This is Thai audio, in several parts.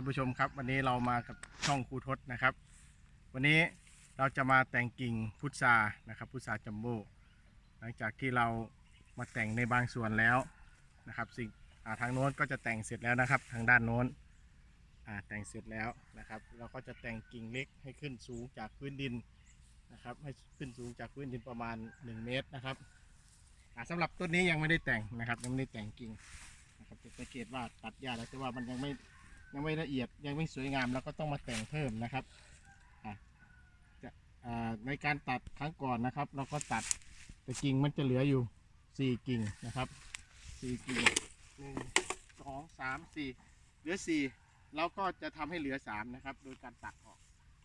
านผู้ชมครับ วันนี้เรามากับช่องครูทศนะครับ วันนี้เราจะมาแต่งกิ่งพุทรานะครับ พุทราจัมโบ้หลังจากที่เรามาแต่งในบางส่วนแล้วนะครับ สิ่งาทางโน้นก็จะแต่งเสร็จแล้วนะครับ ทางด้านโน้นแต่งเสร็จแล้วนะครับ เราก็จะแต่งกิ่งเล็กให้ขึ้นสูงจากพื้นดินนะครับ ให้ขึ้นสูงจากพื้นดินประมาณ 1 เมตรนะครับอ่าสำหรับต้นนี้ยังไม่ได้แต่งนะครับยังไม่ได้แต่งกิ่งนะครับจะสังเกตว่าตัดหญ้าแล้วแต่ว่ามันยังไม่ ยังไม่ละเอียดยังไม่สวยงามเราก็ต้องมาแต่งเพิ่มนะครับจะในการตัดครั้งก่อนนะครับ เราก็ตัดแต่กิ่งมันจะเหลืออยู่สี่กิ่งนะครับสี่กิ่งหนึ่งสองสามสี่เหลือสี่เราก็จะทำให้เหลือสามนะครับ โดยการตัดออก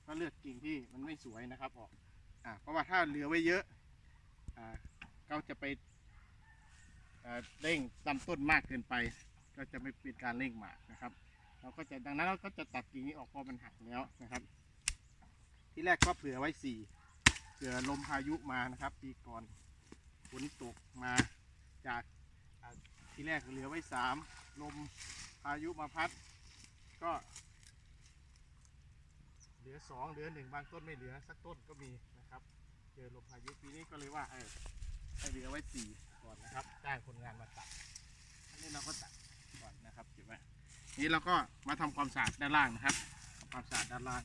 ก็เลือกกิ่งที่มันไม่สวยนะครับออกอเพราะว่าถ้าเหลือไว้เยอะอ่าก็จะไปเร่งลำต้นมากเกินไป ก็จะไม่เป็นการเร่งหมากนะครับ เราก็จะดังนั้นเราก็จะตัดกิ่งนี้ออกเพราะมันหักแล้วนะครับ ที่แรกก็เผื่อไว้สี่เผื่อลมพายุมานะครับ ปีก่อนฝนตกมาจากที่แรกเหลือไว้สามลมพายุมาพัด ก็ เหลือสองเหลือหนึ่งบางต้นไม่เหลือสักต้นก็มีนะครับเจอลมพายุปีนี้ก็เลยว่าเออให้เหลือไว้สี่ก่อนนะครับจ้างคนงานมาตัดอันนี้เราก็ตัดก่อนนะครับเก็บไว้ นี่เราก็มาทำความสะอาดด้านล่างนะครับทำความสะอาดด้านล่าง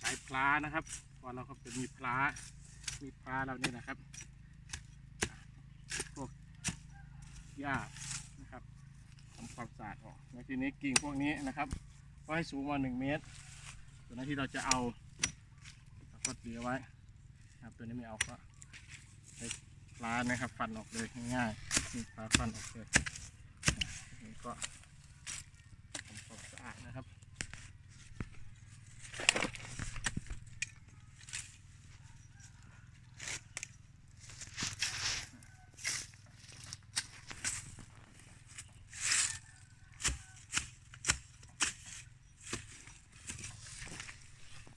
ใช้พลานะครับก่อนเราก็จะมีพลามีพลาเรานี่นะครับพวกหญ้านะครับทำความสะอาดออกในทีนี้กิ่งพวกนี้นะครับ ก็ให้สูงมาหนึ่งเมตรส่วนหน้าที่เราจะเอาเราก็เหลือไว้นะครับตัวนี้ไม่เอาก็ใช้ปลานะครับ ฟันออกเลยง่ายๆปลาฟันออกเลยนี่ก็ทำความสะอาดนะครับ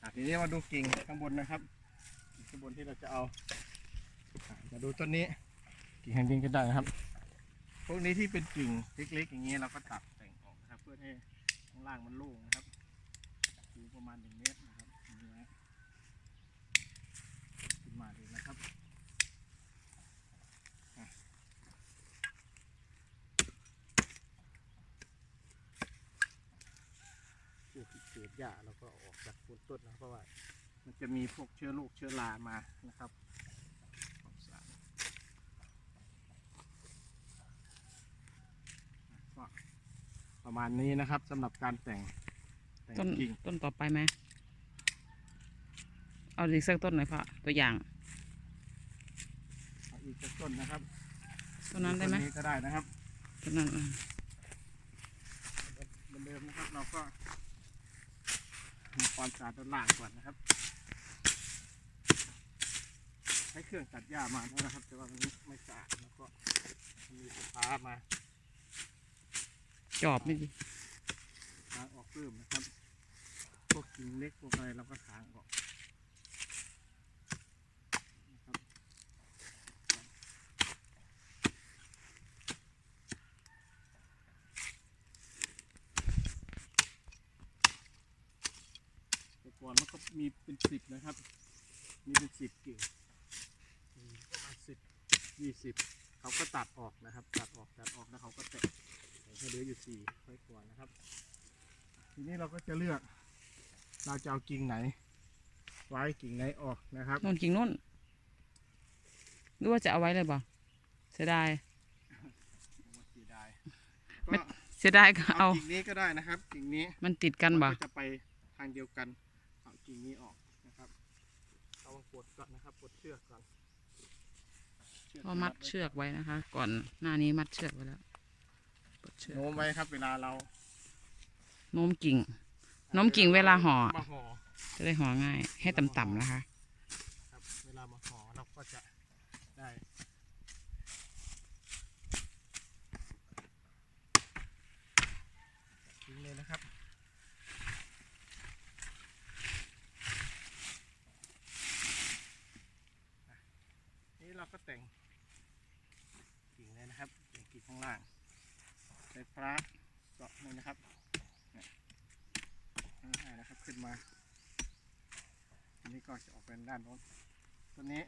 อะ ทีนี้มาดูกิ่งข้างบนนะครับข้างบนที่เราจะเอาจะมาดูต้นนี้ กิ่งแห่งกินก็ได้นะครับ พวกนี้ที่เป็นกิ่งเล็กๆอย่างนี้เราก็ตัดแต่งออกนะครับ เพื่อให้ข้างล่างมันโล่งนะครับสูงประมาณหนึ่งเมตรนะครับนี้นะขึ้นมาเลยนะครับอะพ วกที่เศษหญ้าเราก็เอาออกจากโคนต้นนะเพราะว่า มันจะมีพวกเชื้อโรคเชื้อรามานะครับความสะอาดก็ประมาณนี้นะครับสำหรับการแต่งแต่งต้นกิ่งต้นต่อไปไหมเอาอีกสักต้นหน่อยพ่อตัวอย่างเอาอีกสักต้นนะครับต้นนั้นได้ไหมต้นี้ก็ได้นะครับต้นนั้นอืมเหมือนเดิมนะครับเราก็ทำ ความสะอาดด้านล่างก่อนนะครับ ใช้เครื่องตัดหญ้ามาแล้วนะครับ แต่ว่ามันไม่สะอาดแล้วก็มีไฟฟ้ามาจอบไม่ดีทางออกเพิ่มนะครับ พวกกิ่งเล็กพวกอะไรเราก็ทางออกนะครับแต่ ก่อนมันก็มีเป็นสิบนะครับ มีเป็นสิบกิ่งมีประมาณสิบยี่สิบเขาก็ตัดออกนะครับ ตัดออกตัดออกแล้วเขาก็แตะแต่ให้เหลืออยู่สี่ไว้ก่อนนะครับ ทีนี้เราก็จะเลือก เราจะเอากิ่งไหน ไว้กิ่งไหนออกนะครับนู่นกิ่งนู่นหรือว่าจะเอาไว้เลยบ่เสียดายเสียดายไม่ก็เสียดายก็เอาเอากิ่งนี้ก็ได้นะครับ กิ่งนี้มันติดกันบ่มัก็จะไปทางเดียวกันเอา กิ่งนี้ออกนะครับเอาปลดก่อนนะครับปลดเชือกก่อนเชือกพอมัดเชือกไว้นะคะ ก่อนหน้านี้มัดเชือกไว้แล้วปลดเชือกโน้มไว้ครับ เวลาเราโน้มกิ่งโน้มกิ่งเวลาห่อมาห่อจะได้ห่อง่าย ให้ต่ำๆนะคะับก็แต่งกิ่งเลยนะครับแต่งกิ่งข้างล่างใส่พระเกาะเลยนะครับง่ายนะครับขึ้นมาทีนนี้ก็จะออกเป็นด้านโน้นตัวนี้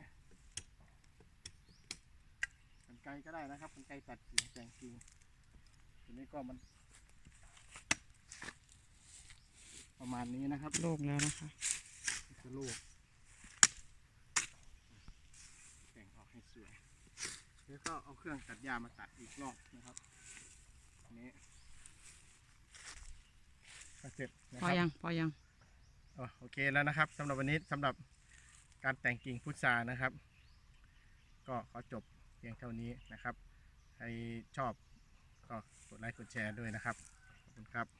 กันไกลก็ได้นะครับกันไกลตัดกิ่งแต่งกิ่งตัวนี้ก็มัน ประมาณนี้นะครับ โลกแล้วนะคะ จะโลก แล้วก็เอาเครื่องตัดหญ้ามาตัดอีกรอบนะครับอันนี้ก็เสร็จนะพคอรับยังพอยัง อ๋อโอเคแล้วนะครับสำหรับวันนี้สำหรับการแต่งกิ่งพุทรานะครับ ก็ขอจบเพียงเท่านี้นะครับ ใครชอบก็กดไลค์กดแชร์ด้วยนะครับขอบคุณครับ